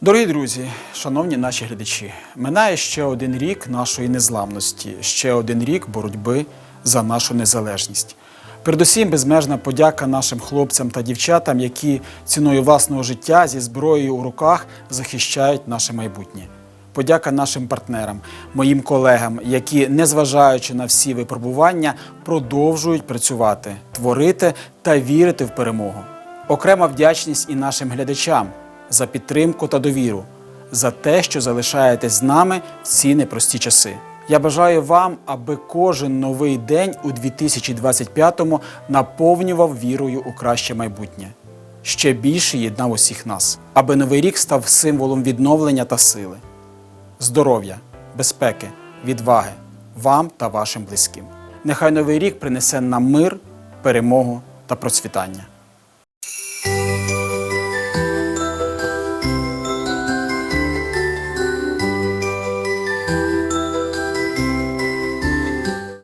Дорогі друзі, шановні наші глядачі, минає ще один рік нашої незламності, ще один рік боротьби за нашу незалежність. Передусім, безмежна подяка нашим хлопцям та дівчатам, які ціною власного життя зі зброєю у руках захищають наше майбутнє. Подяка нашим партнерам, моїм колегам, які, незважаючи на всі випробування, продовжують працювати, творити та вірити в перемогу. Окрема вдячність і нашим глядачам за підтримку та довіру, за те, що залишаєтесь з нами в ці непрості часи. Я бажаю вам, аби кожен новий день у 2025-му наповнював вірою у краще майбутнє, ще більше єднав усіх нас, аби новий рік став символом відновлення та сили, здоров'я, безпеки, відваги вам та вашим близьким. Нехай новий рік принесе нам мир, перемогу та процвітання.